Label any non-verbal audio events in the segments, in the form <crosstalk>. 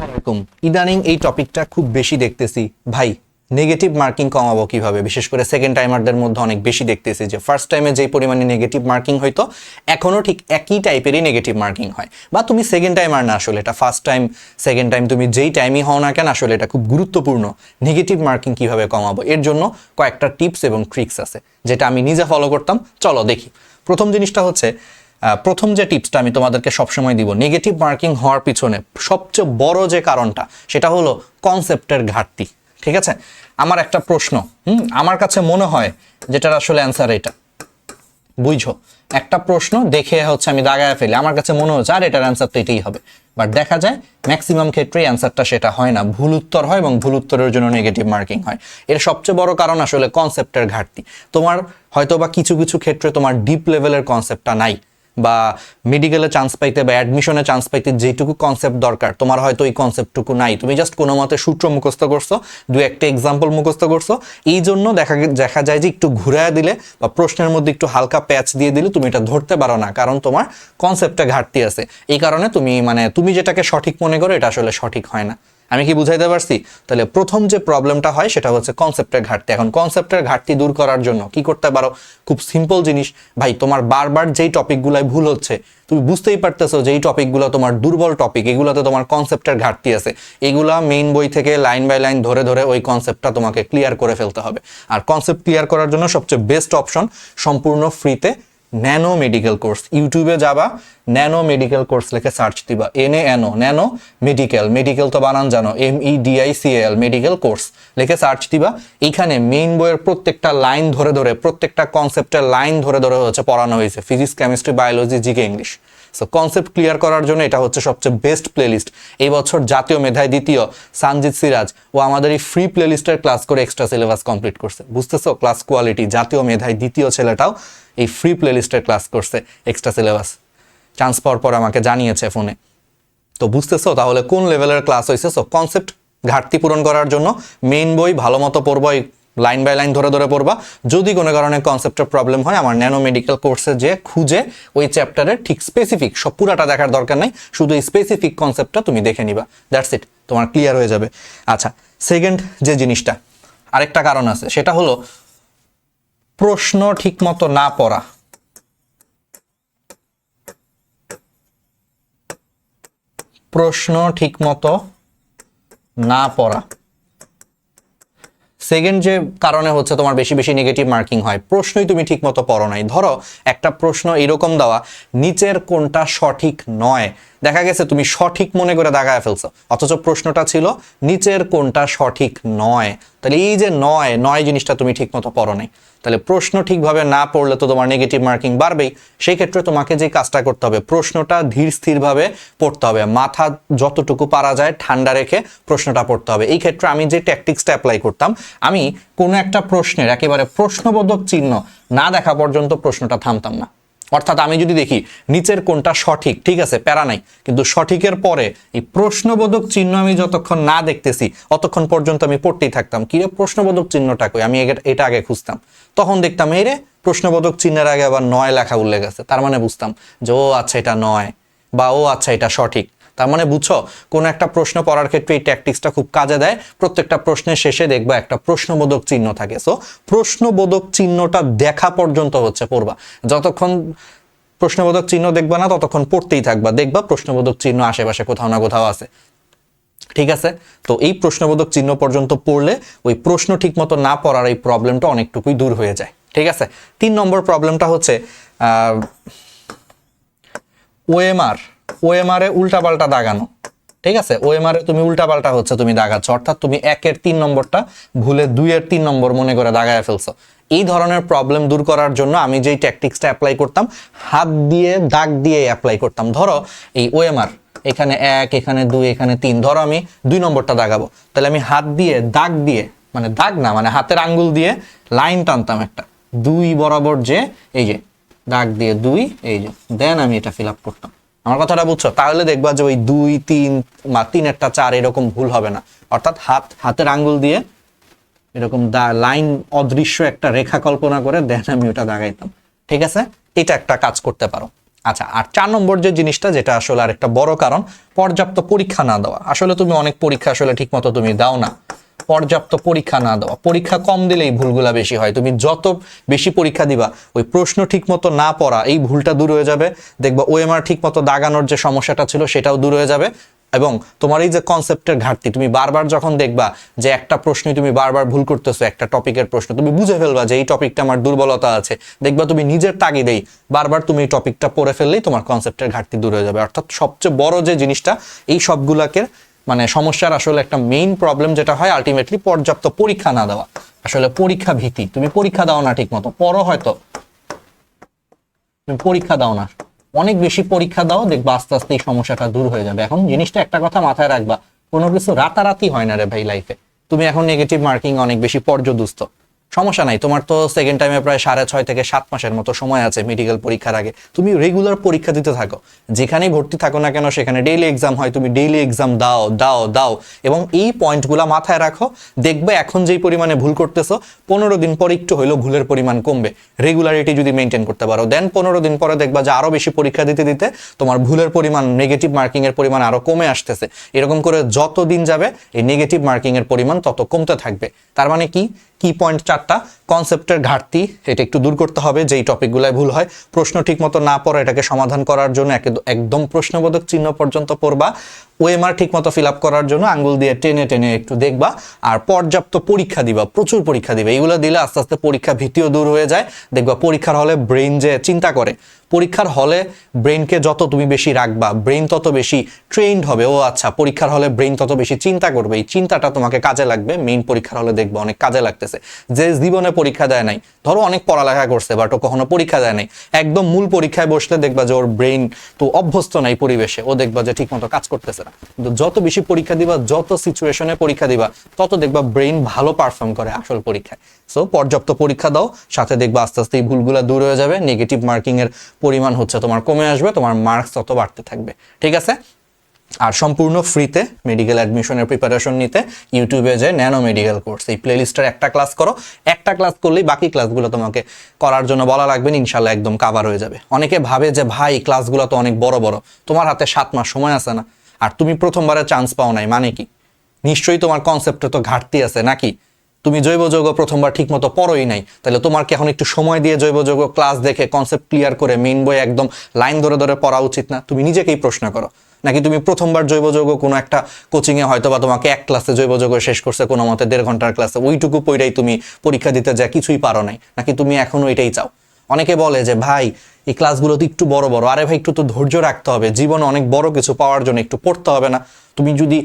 এরকম ইদানিং এই টপিকটা খুব বেশি দেখতেছি। ভাই নেগেটিভ মার্কিং কমাবো কীভাবে? বিশেষ করে সেকেন্ড টাইমারদের মধ্যে অনেক বেশি দেখতেছি যে ফার্স্ট টাইমে যেই পরিমাণে নেগেটিভ মার্কিং হয়তো এখনও ঠিক একই টাইপেরই নেগেটিভ মার্কিং হয়। বা তুমি সেকেন্ড টাইমার না, আসলে এটা ফার্স্ট টাইম সেকেন্ড টাইম তুমি যেই টাইমই হও না কেন, আসলে এটা খুব গুরুত্বপূর্ণ। নেগেটিভ মার্কিং কীভাবে কমাবো? এর জন্য কয়েকটা টিপস এবং ট্রিক্স আছে, যেটা আমি নিজে ফলো করতাম। চলো দেখি। প্রথম জিনিসটা হচ্ছে প্রথম যে টিপসটা আমি তোমাদেরকে সবসময় দিব নেগেটিভ মার্কিং হওয়ার পিছনে সবচেয়ে বড় যে কারণটা, সেটা হলো কনসেপ্টের ঘাটতি, ঠিক আছে? আমার একটা প্রশ্ন, হুম? আমার কাছে মনে হয় যেটার আসলে অ্যান্সার এটা। বুঝো একটা প্রশ্ন দেখে হচ্ছে আমি দাগায় ফেলি, আমার কাছে মনে হচ্ছে, আর, এটার অ্যান্সার তো এটাই হবে। বাট দেখা যায় ম্যাক্সিমাম ক্ষেত্রেই অ্যান্সারটা সেটা হয় না। ভুল উত্তর হয় এবং ভুল উত্তরের জন্য নেগেটিভ মার্কিং হয়। এর সবচেয়ে বড় কারণ আসলে কনসেপ্টের ঘাটতি। তোমার হয়তো বা কিছু কিছু ক্ষেত্রে তোমার ডিপ লেভেলের কনসেপ্টটা নাই। বা মেডিকেলে চান্স পাইতে বা অ্যাডমিশনে চান্স পাইতে যেটুকু কনসেপ্ট দরকার, তোমার হয়তো এই কনসেপ্টটুকু নাই। তুমি জাস্ট কোনো মতে সূত্র মুখস্থ করছ, দু একটা এক্সাম্পল মুখস্থ করছ এই জন্য দেখা দেখা যায় যে একটু ঘুরায় দিলে বা প্রশ্নের মধ্যে একটু হালকা প্যাচ দিয়ে দিলে তুমি এটা ধরতে পারো না, কারণ তোমার কনসেপ্টে ঘাটতি আছে। এই কারণে তুমি মানে তুমি যেটাকে সঠিক মনে করো, এটা আসলে সঠিক হয় না। আমি কি বুঝাইতে পারছি? তাহলে প্রথম যে প্রবলেমটা হয় সেটা হচ্ছে কনসেপ্টের ঘাটতি। এখন কনসেপ্টের ঘাটতি দূর করার জন্য কি করতে পারো? খুব সিম্পল জিনিস। ভাই, তোমার বারবার যেই টপিকগুলাই ভুল হচ্ছে, তুমি বুঝতেই পারতেছো যে এই টপিকগুলো তোমার দুর্বল টপিক এগুলোতে তোমার কনসেপ্টের ঘাটতি আছে। এগুলা মেইন বই থেকে লাইন বাই লাইন ধরে ধরে ওই কনসেপ্টটা তোমাকে ক্লিয়ার করে ফেলতে হবে। আর কনসেপ্ট ক্লিয়ার করার জন্য সবচেয়ে বেস্ট অপশন সম্পূর্ণ ফ্রিতে ন্যানো মেডিকেল কোর্স ইউটিউবে যাবা ন্যানো মেডিকেল কোর্স লিখে সার্চ দিবা। N A N O nano medical medical তো বানান জানো। M E D I C L medical course লিখে সার্চ দিবা। এইখানে মেইন বইয়ের প্রত্যেকটা লাইন ধরে ধরে, প্রত্যেকটা কনসেপ্টের লাইন ধরে ধরে হচ্ছে পড়ানো হয়েছে। Physics chemistry biology GK English so concept clear করার জন্য এটা হচ্ছে সবচেয়ে বেস্ট প্লেলিস্ট এই বছর জাতীয় মেধায় দ্বিতীয় সানজিৎ সিরাজ ও আমাদের এই ফ্রি প্লেলিস্টের ক্লাস করে এক্সট্রা সিলেবাস কমপ্লিট করছে। বুঝতেছো? ক্লাস কোয়ালিটি জাতীয় মেধায় দ্বিতীয় ছেলেটাও এই ফ্রি প্লেলিস্টের ক্লাস করছে এক্সট্রা সিলেবাস চান্স পাওয়ার পর আমাকে জানিয়েছে ফোনে। তো বুঝতেছো তাহলে কোন লেভেলের ক্লাস হয়েছে সো কনসেপ্ট ঘাটতি পূরণ করার জন্য মেইন বই ভালো মতো পড়ব, এই লাইন বাই লাইন ধরে ধরে পড়বা। যদি কোনো কারণে কনসেপ্টের প্রবলেম হয়, আমার ন্যানো মেডিকেল কোর্সে যে খুঁজে ওই চ্যাপ্টারের ঠিক স্পেসিফিক সব পুরাটা দেখার দরকার নেই, শুধু এই স্পেসিফিক কনসেপ্টটা তুমি দেখে নিবা। দ্যাটস ইট তোমার ক্লিয়ার হয়ে যাবে। আচ্ছা সেকেন্ড যে জিনিসটা, আরেকটা কারণ আছে, সেটা হলো প্রশ্ন ঠিকমতো না পড়া। প্রশ্ন ঠিকমতো না পড়া। সেকেন্ড যে কারণে হচ্ছে তোমার বেশি বেশি নেগেটিভ মার্কিং হয়, প্রশ্নই তুমি ঠিকমতো পড়ো নাই। ধরো, একটা প্রশ্ন এরকম দেওয়া, নিচের কোনটা সঠিক নয়? দেখা গেছে তুমি সঠিক মনে করে দাগায় ফেলছো। অথচ প্রশ্নটা ছিল, নিচের কোনটা সঠিক নয়? তাহলে এই যে নয় নয় জিনিসটা তুমি ঠিকমতো পড়ো নাই। তাহলে প্রশ্ন ঠিকভাবে না পড়লে তো তোমার নেগেটিভ মার্কিং বাড়বেই। সেই ক্ষেত্রে তোমাকে যে কাজটা করতে হবে, প্রশ্নটা ধীর স্থিরভাবে পড়তে হবে। মাথা যতটুকু পারা যায় ঠান্ডা রেখে প্রশ্নটা পড়তে হবে। এই ক্ষেত্রে আমি যে ট্যাকটিক্সটা অ্যাপ্লাই করতাম, আমি কোনো একটা প্রশ্নের একেবারে প্রশ্নবোধক চিহ্ন না দেখা পর্যন্ত প্রশ্নটা থামতাম না। অর্থাৎ আমি যদি দেখি নিচের কোনটা সঠিক, ঠিক আছে, প্যারা নাই, কিন্তু সঠিকের পরে এই প্রশ্নবোধক চিহ্ন আমি যতক্ষণ না দেখতেছি, অতক্ষণ পর্যন্ত আমি পড়তেই থাকতাম। কিরে প্রশ্নবোধক চিহ্নটা কই? আমি এটা আগে খুঁজতাম। তখন দেখতাম, এই রে, প্রশ্নবোধক চিহ্নের আগে আবার নয় লেখা উল্লেখ আছে। তার মানে বুঝতাম যে, ও আচ্ছা এটা নয় বা, ও আচ্ছা এটা সঠিক। তার মানে বুঝছ, কোন একটা প্রশ্ন পড়ার ক্ষেত্রে এই ট্যাকটিক্সটা খুব কাজে দেয়। প্রত্যেকটা প্রশ্নের শেষে দেখবা একটা প্রশ্নবোধক চিহ্ন থাকে। সো প্রশ্নবোধক চিহ্নটা দেখা পর্যন্ত হচ্ছে পড়বা। যতক্ষণ প্রশ্নবোধক চিহ্ন দেখবা না, ততক্ষণ পড়তেই থাকবা। দেখবা প্রশ্নবোধক চিহ্ন আশেপাশে কোথাও না কোথাও আছে। ঠিক আছে? তো এই প্রশ্নবোধক চিহ্ন পর্যন্ত পড়লে ওই প্রশ্ন ঠিকমতো না পড়ার এই প্রবলেমটা অনেকটুকুই দূর হয়ে যায়। ঠিক আছে? তিন নম্বর প্রবলেমটা হচ্ছে ওএমআর। ওএমআর এ উল্টাপাল্টা দাগানো। ঠিক আছে? ওএমআর এ তুমি উল্টাপাল্টা হচ্ছে তুমি দাগাচ্ছ। অর্থাৎ তুমি একের তিন নম্বরটা ভুলে দুইয়ের তিন নম্বর মনে করে দাগায় ফেলছো। এই ধরনের প্রবলেম দূর করার জন্য আমি যেই ট্যাকটিক্সটা অ্যাপ্লাই করতাম, হাত দিয়ে, দাগ দিয়ে অ্যাপ্লাই করতাম। ধরো, এই ওএমআর, এখানে এক, এখানে দুই, এখানে তিন, ধরো আমি দুই নম্বরটা দাগাবো। তাহলে আমি হাত দিয়ে, দাগ দিয়ে মানে দাগ না মানে হাতের আঙ্গুল দিয়ে লাইন টানতাম একটা। দুই বরাবর যে, এই যে, দাগ দিয়ে দুই, এই যে দেন আমি এটা ফিল আপ করতাম। আমার কথাটা বুঝছ? তাহলে দেখবা যে ওই দুই, তিন, বা তিন একটা চার এরকম ভুল হবে না। অর্থাৎ হাত, হাতের আঙ্গুল দিয়ে এরকম দা, লাইন অদৃশ্য একটা রেখা কল্পনা করে দেন আমি ওটা দাগাইতাম। ঠিক আছে? এটা একটা কাজ করতে পারো। আচ্ছা আর চার নম্বর যে জিনিসটা, যেটা আসলে আর একটা বড় কারণ, পর্যাপ্ত পরীক্ষা না দেওয়া। আসলে তুমি অনেক পরীক্ষা আসলে ঠিকমতো তুমি দাও না। পর্যাপ্ত পরীক্ষা না দেওয়া। পরীক্ষা কম দিলেই ভুলগুলা বেশি হয়। তুমি যত বেশি পরীক্ষা দিবা, ওই প্রশ্ন ঠিকমতো না পড়া, এই ভুলটা দূর হয়ে যাবে। দেখবা ওএমআর ঠিকমতো দাগানোর যে সমস্যাটা ছিল, সেটাও দূর হয়ে যাবে। এবং তোমার এই যে কনসেপ্টের ঘাটতি, তুমি বারবার যখন দেখবা যে একটা প্রশ্নই তুমি বারবার ভুল করতেছো, একটা টপিকের প্রশ্ন, তুমি বুঝে ফেলবা যে এই টপিকটা আমার দুর্বলতা আছে। দেখবা তুমি নিজের তাগিদেই বারবার তুমি এই টপিকটা পড়ে ফেললেই তোমার কনসেপ্টের ঘাটতি দূর হয়ে যাবে। অর্থাৎ সবচেয়ে বড় যে জিনিসটা, এই সবগুলাকে মানে সমস্যার আসলে একটা মেইন প্রবলেম যেটা হয় আলটিমেটলি পর্যাপ্ত পরীক্ষা না দেওয়া। আসলে পরীক্ষা ভীতি। তুমি পরীক্ষা দাও না ঠিক মতো পড়ো হয়তো। তুমি পরীক্ষা দাও না। অনেক বেশি পরীক্ষা দাও, দেখবা আস্তে আস্তে এই সমস্যাটা দূর হয়ে যাবে। এখন জিনিসটা একটা কথা মাথায় রাখবা, কোনো কিছু রাতারাতি হয় না রে ভাই লাইফে তুমি এখন নেগেটিভ মার্কিং অনেক বেশি পর্যদুস্ত। সমস্যা নাই। তোমার তো সেকেন্ড টাইমে প্রায় সাড়ে ছয় থেকে সাত মাসের মতো সময় আছে মেডিকেল পরীক্ষার আগে। তুমি রেগুলার পরীক্ষা দিতে থাকো। যেখানেই ভর্তি থাকো না কেন, সেখানে ডেইলি এক্সাম হয়। তুমি ডেইলি এক্সাম দাও দাও দাও। এবং এই পয়েন্টগুলো মাথায় রাখো। দেখবে এখন যেই পরিমাণে ভুল করতেছো, পনেরো দিন পর একটু হইলেও ভুলের পরিমাণ কমবে। রেগুলারিটি যদি মেনটেন করতে পারো। দেন পনেরো দিন পরে দেখবা যে আরও বেশি পরীক্ষা দিতে দিতে তোমার ভুলের পরিমাণ নেগেটিভ মার্কিং এর পরিমাণ আরও কমে আসতেছে। এরকম করে যত দিন যাবে, এই নেগেটিভ মার্কিং এর পরিমাণ তত কমতে থাকবে। তার মানে কি? কি পয়েন্ট চারটা? কনসেপ্টের ঘাটতি, এটা একটু দূর করতে হবে, যেই টপিকগুলোয় ভুল হয়। প্রশ্ন ঠিক মতো না পড়া, এটাকে সমাধান করার জন্য একে- একদম প্রশ্নবোধক চিহ্ন পর্যন্ত পড়বা। ওএমআর ঠিকমতো ফিল আপ করার জন্য আঙ্গুল দিয়ে টেনে টেনে একটু দেখবা। আর পর্যাপ্ত পরীক্ষা দিবা, প্রচুর পরীক্ষা দিবা। এগুলো দিলে আস্তে আস্তে পরীক্ষা ভীতিও দূর হয়ে যায়। দেখবা পরীক্ষার হলে ব্রেন যে চিন্তা করে, পরীক্ষার হলে ব্রেনকে যত তুমি বেশি রাখবা ব্রেন তত বেশি ট্রেন্ড হবে। ও আচ্ছা পরীক্ষার হলে ব্রেন তত বেশি চিন্তা করবে। এই চিন্তাটা তোমাকে কাজে লাগবে। মেইন পরীক্ষার হলে দেখবে অনেক কাজে লাগতেছে। যে জীবনে পরীক্ষা দেয় নাই, ধরো অনেক পড়ালেখা করছে বাট ও কখনো পরীক্ষা দেয় নাই। একদম মূল পরীক্ষায় বসলে দেখবা যে ওর ব্রেন তো অভ্যস্ত নাই পরিবেশে। ও দেখবা যে ঠিকমতো কাজ করতেছে। না। কিন্তু যত বেশি পরীক্ষা দিবা, যত সিচুয়েশনে পরীক্ষা দিবা, তত দেখবা ব্রেন ভালো পারফর্ম করে আসল পরীক্ষায়। সো পর্যাপ্ত পরীক্ষা দাও, সাথে দেখবা আস্তে আস্তে এই ভুলগুলো দূর হয়ে যাবে নেগেটিভ মার্কিং এর পরিমাণ হচ্ছে তোমার কমে আসবে, তোমার মার্কস তত বাড়তে থাকবে। ঠিক আছে? আর সম্পূর্ণ ফ্রিতে মেডিকেল অ্যাডমিশনের প্রিপারেশন নিতে ইউটিউবে যে ন্যানো মেডিকেল কোর্স এই প্লেলিস্টের একটা ক্লাস করো। একটা ক্লাস করলেই বাকি ক্লাসগুলো তোমাকে করার জন্য বলা লাগবে, ইনশাল্লাহ একদম কাভার হয়ে যাবে। অনেকে ভাবে যে, ভাই ক্লাসগুলো তো অনেক বড় বড়। তোমার হাতে সাত মাস সময় আছে না। আর তুমি প্রথমবারে চান্স পাও নাই মানে কি? নিশ্চয়ই তোমার কনসেপ্টে তো ঘাটতি আছে, নাকি? তুমি জৈব যৌগ প্রথমবার ঠিকমতো পড়োই নাই, তাহলে তোমার কি এখন একটু সময় দিয়ে জৈব যৌগ ক্লাস দেখে কনসেপ্ট ক্লিয়ার করে মেইন বই একদম লাইন ধরে ধরে পড়া উচিত না? তুমি নিজেকেই প্রশ্ন করো। নাকি তুমি প্রথমবার জৈব যৌগ কোনো একটা কোচিংয়ে হয়তো বা তোমাকে এক ক্লাসে জৈব যৌগ শেষ করছে, কোনো মতে দেড় ঘণ্টার ক্লাসে ওইটুকু পইরাই তুমি পরীক্ষা দিতে যা কিছুই পারো নাই, নাকি তুমি এখনও এটাই চাও? অনেকে বলে যে, ভাই এই ক্লাসগুলো তো একটু বড় বড়। আরে ভাই, একটু তো ধৈর্য রাখতে হবে। জীবনে অনেক বড় কিছু পাওয়ার জন্য একটু পড়তে হবে না। তুমি যদি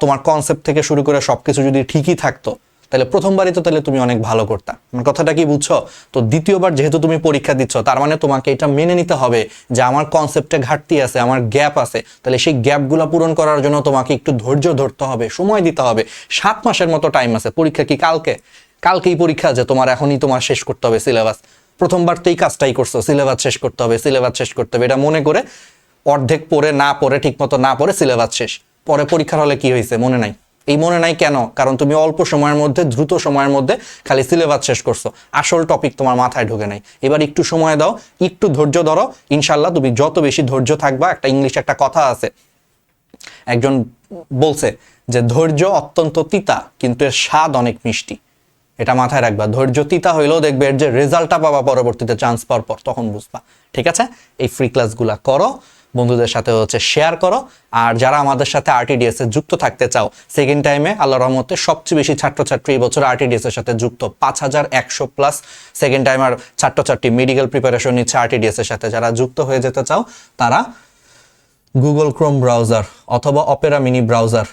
তোমার কনসেপ্ট থেকে শুরু করে সবকিছু যদি ঠিকই থাকতো, তাহলে প্রথমবারই তো তাহলে তুমি অনেক ভালো করতা। আমার কথাটা কি বুঝছ? তো দ্বিতীয়বার যেহেতু তুমি পরীক্ষা দিচ্ছ, তার মানে তোমাকে এটা মেনে নিতে হবে যে আমার কনসেপ্টে ঘাটতি আছে, আমার গ্যাপ আছে। তাহলে সেই গ্যাপগুলো পূরণ করার জন্য তোমাকে একটু ধৈর্য ধরতে হবে, সময় দিতে হবে। সাত মাসের মতো টাইম আছে। পরীক্ষা কি কালকে? কালকেই পরীক্ষা আছে। তোমার এখনই তোমার শেষ করতে হবে সিলেবাস প্রথমবার তো এই কাজটাই করছ, সিলেবাস শেষ করতে হবে, সিলেবাস শেষ করতে হবে, এটা মনে করে অর্ধেক পড়ে, না পড়ে, ঠিকমতো না পড়ে সিলেবাস শেষ। পরে পরীক্ষার হলে কি হয়েছে, মনে নাই। এই মনে নাই কেন? কারণ তুমি অল্প সময়ের মধ্যে, দ্রুত সময়ের মধ্যে খালি সিলেবাস শেষ করছ। আসল টপিক তোমার মাথায় ঢুকে নাই। এবার একটু সময় দাও, একটু ধৈর্য ধরো। ইনশাল্লাহ তুমি যত বেশি ধৈর্য থাকবা, একটা ইংলিশ একটা কথা আছে, একজন বলছে যে, ধৈর্য অত্যন্ত তিতা, কিন্তু এর স্বাদ অনেক মিষ্টি। এটা মাথায় রাখবা। ধৈর্য তিতা হইলেও দেখবে এর যে রেজাল্টটা পাবা পরবর্তীতে চান্স পাওয়ার পর, তখন বুঝবা। ঠিক আছে? এই ফ্রি ক্লাসগুলা করো, বন্ধুদের সাথে হচ্ছে শেয়ার করো, আর যারা আমাদের সাথে আরটিডিএস এ যুক্ত থাকতে চাও সেকেন্ড টাইমে আল্লাহ রহমতে সবচেয়ে বেশি ছাত্রছাত্রী এই বছর আরটিডিএস এর সাথে যুক্ত, পাঁচ হাজার একশো প্লাস সেকেন্ড টাইমার ছাত্রছাত্রী মেডিকেল প্রিপারেশন নিচ্ছে আরটিডিএস এর সাথে। যারা যুক্ত হয়ে যেতে চাও, তারা গুগল ক্রোম ব্রাউজার অথবা Opera mini browser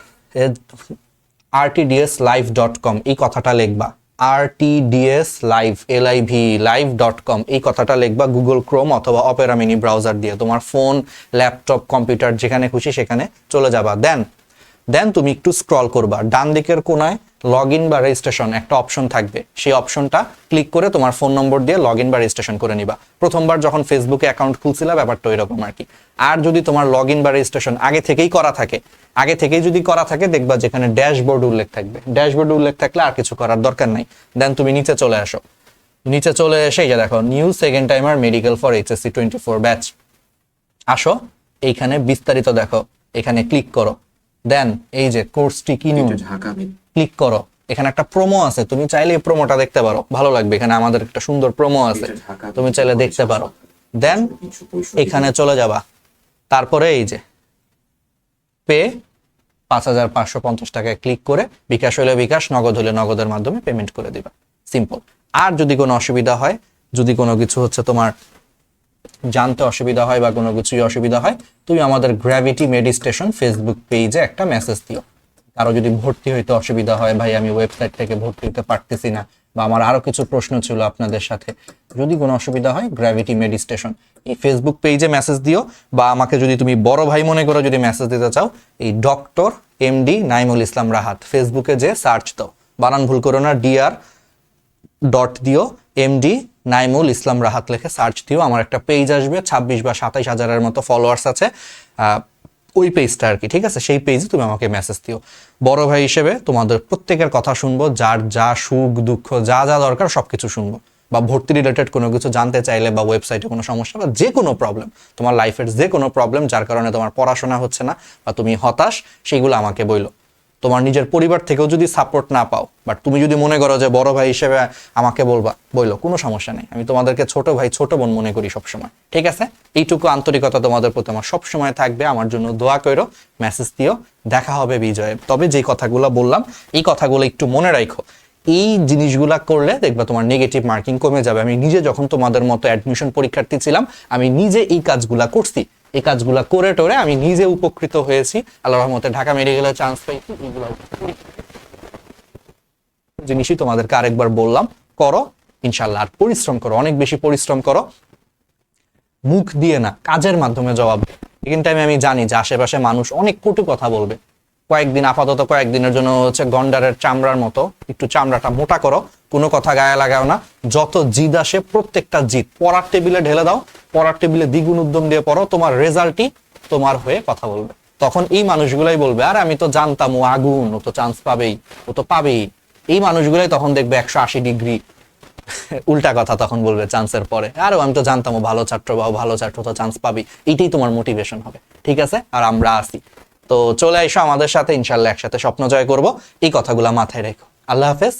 RTDS live dot com এই কথাটা লিখবা। RTDS live L I V live dot com এই কথাটা লিখবা গুগল ক্রোম অথবা অপেরা মিনি ব্রাউজার দিয়ে। তোমার ফোন ল্যাপটপ কম্পিউটার যেখানে খুশি সেখানে চলে যাবা। দেন দেন তুমি একটু স্ক্রল করবা। ডান দিকের কোনায় লগ ইন বা রেজিস্ট্রেশন একটা অপশন থাকবে। সেই অপশনটা ক্লিক করে তোমার ফোন নম্বর দিয়ে লগ ইন বা রেজিস্ট্রেশন করে নিবা। প্রথমবার যখন ফেসবুকে অ্যাকাউন্ট খুলছিলা, ব্যাপারটা এরকম আর কি। আর যদি তোমার লগ ইন বা রেজিস্ট্রেশন আগে থেকেই করা থাকে, আগে থেকেই যদি করা থাকে, দেখবা যেখানে ড্যাশবোর্ড উল্লেখ থাকবে। ড্যাশবোর্ড উল্লেখ থাকলে আর কিছু করার দরকার নাই। দেন তুমি নিচে চলে আসো। নিচে চলে এসে যে দেখো new second timer medical for HSC twenty four batch আসো, এইখানে বিস্তারিত দেখো, এখানে ক্লিক করো। দেন এই যে কোর্সটি কিনুন ক্লিক করো। এখানে একটা প্রোমো আছে তুমি চাইলে এই প্রোমোটা দেখতে পারো। ভালো লাগবে এখানে আমাদের একটা সুন্দর প্রোমো আছে। তুমি চাইলে দেখতে পারো। দেন এখানে চলে যাবা। তারপরে এই যে পে পাঁচ হাজার পাঁচশো পঞ্চাশ টাকায় ক্লিক করে বিকাশ হলে বিকাশ নগদ হলে নগদের মাধ্যমে পেমেন্ট করে দিবা। সিম্পল আর যদি কোনো অসুবিধা হয় যদি কোনো কিছু হচ্ছে তোমার জানতে অসুবিধা হয় বা কোনো কিছুই অসুবিধা হয়, তুমি আমাদের গ্র্যাভিটি মেডিস্টেশন ফেসবুক পেজে একটা মেসেজ দিও। কারও যদি ভর্তি হইতে অসুবিধা হয়, ভাই, আমি ওয়েবসাইট থেকে ভর্তি হতে পারতেছি না। বা আমার আরও কিছু প্রশ্ন ছিল আপনাদের সাথে। যদি কোনো অসুবিধা হয় গ্র্যাভিটি মেডিস্টেশন এই ফেসবুক পেজে মেসেজ দিও বা আমাকে যদি তুমি বড় ভাই মনে করো যদি মেসেজ দিতে চাও, এই ডক্টর এমডি নাইমুল ইসলাম রাহাত ফেসবুকে যে সার্চ দাও। বানান ভুল করো না ডিআর ডট দিও এমডি নাইমুল ইসলাম রাহাত লেখে সার্চ দিও। আমার একটা পেজ আসবে, ছাব্বিশ বা সাতাইশ হাজারের মতো ফলোয়ার্স আছে। ওই পেজটা আর কি, ঠিক আছে? সেই পেজে তুমি আমাকে মেসেজ দিও। বড় ভাই হিসেবে তোমাদের প্রত্যেকের কথা শুনব, যার যা সুখ, দুঃখ, যা যা দরকার সব কিছু শুনব। বা ভর্তি রিলেটেড কোনো কিছু জানতে চাইলে বা ওয়েবসাইটে কোনো সমস্যা বা যে কোনো প্রবলেম তোমার লাইফের যে কোনো প্রবলেম যার কারণে তোমার পড়াশোনা হচ্ছে না বা তুমি হতাশ, সেগুলো আমাকে বইলো। তোমার নিজের পরিবার থেকেও যদি সাপোর্ট না পাও বাট তুমি যদি মনে করো যে বড় ভাই হিসেবে আমাকে বলবা, বইলো, কোনো সমস্যা নেই। আমি তোমাদেরকে ছোট ভাই, ছোট বোন মনে করি সবসময়। ঠিক আছে? এইটুকু আন্তরিকতা তোমাদের প্রতি আমার সবসময় থাকবে। আমার জন্য দোয়া করো মেসেজ দিও। দেখা হবে বিজয়ে। তবে যে কথাগুলো বললাম, এই কথাগুলো একটু মনে রাখো। এই জিনিসগুলা করলে দেখবা তোমার নেগেটিভ মার্কিং কমে যাবে। আমি নিজে যখন তোমাদের মতো অ্যাডমিশন পরীক্ষার্থী ছিলাম, আমি নিজে এই কাজগুলা করছি। এই কাজগুলা করে টোরে আমি নিজে উপকৃত হয়েছি। আল্লাহ রহমতে ঢাকা মেডিকেলে চান্স পাইছি এগুলো জিনিসই তোমাদেরকে আরেকবার বললাম, করো ইনশাল্লাহ আর পরিশ্রম করো, অনেক বেশি পরিশ্রম করো। মুখ দিয়ে না, কাজের মাধ্যমে জবাব। এখান টাইমে আমি জানি যে আশেপাশে মানুষ অনেক কটু কথা বলবে। কয়েকদিন, আপাতত কয়েকদিনের জন্য হচ্ছে গন্ডারের চামড়ার মতো, একটু চামড়াটা মোটা করো, কোনো কথা গায়ে লাগাও না। যত জিদ আসে, প্রত্যেকটা জিদ, পড়ার টেবিলে ঢেলে দাও, পড়ার টেবিলে দ্বিগুণ উদ্যম দিয়ে পড়ো, তোমার রেজাল্টই তোমার হয়ে কথা বলবে। তখন এই মানুষগুলাই বলবে, আর, আমি তো জানতাম, ও আগুন, ও তো চান্স পাবেই, ও তো পাবেই। এই মানুষগুলাই তখন দেখবে একশো আশি ডিগ্রি <laughs> উল্টা কথা তখন বলবে চান্সের পরে, আরও আমি তো জানতাম, ও ভালো ছাত্র, বা ভালো ছাত্র তো চান্স পাবি এটাই তোমার মোটিভেশন হবে, ঠিক আছে? আর আমরা আসি। তো চলে এসো আমাদের সাথে ইনশাল্লাহ একসাথে স্বপ্ন জয় করব। এই কথাগুলো মাথায় রেখো। আল্লাহ হাফেজ।